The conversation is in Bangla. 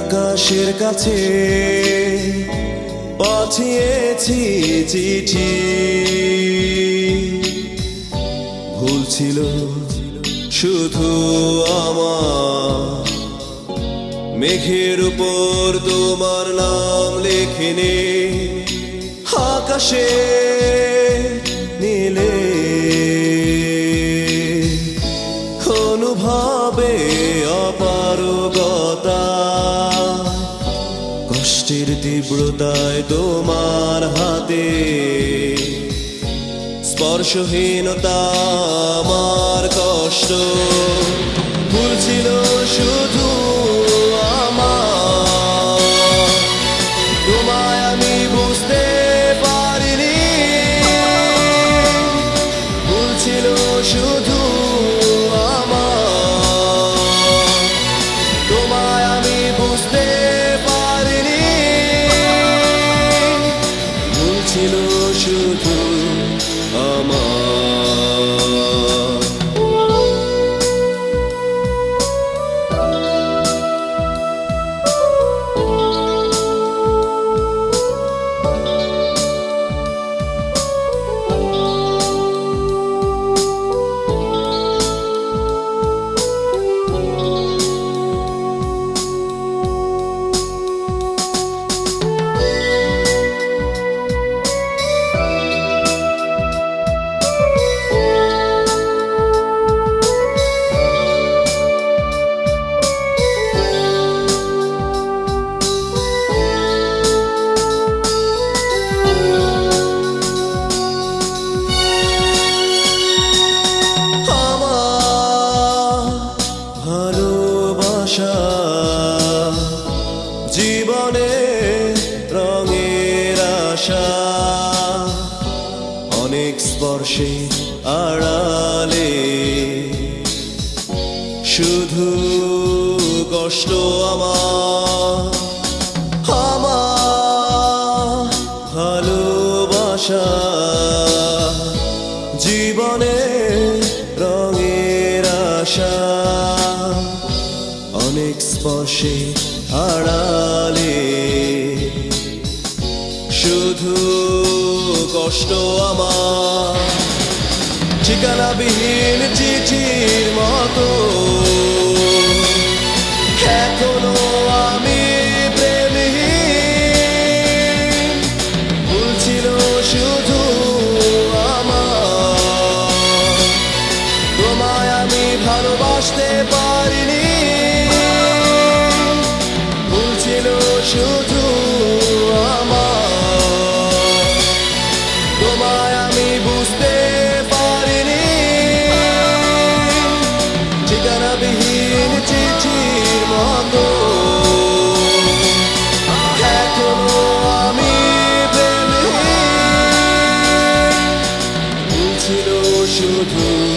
দেশের কাছে পাঠিয়েছি চিঠি। ভুল ছিল শুধু আমার। মেঘের উপর তোমার নাম লেখেনে। আকাশে নীলে। অনুভবে তীব্রতায় তোমার হাতে। স্পর্শহীনতা আমার কষ্ট। আমার অনেক স্পর্শে আড়ালে। শুধু কষ্ট আমার আমার ভালোবাসা। জীবনে রঙের আশা অনেক স্পর্শে আড়ালে। কষ্ট আমার। ঠিকানাবিহীন চিঠির মতো। এখনও আমি প্রেমহীন। ভুল ছিল শুধু আমার। তোমায় আমি ভালোবাসতে পারিনি। চিঠির মতো এখনও আমি প্রেমহীন ভুল ছিল শুধু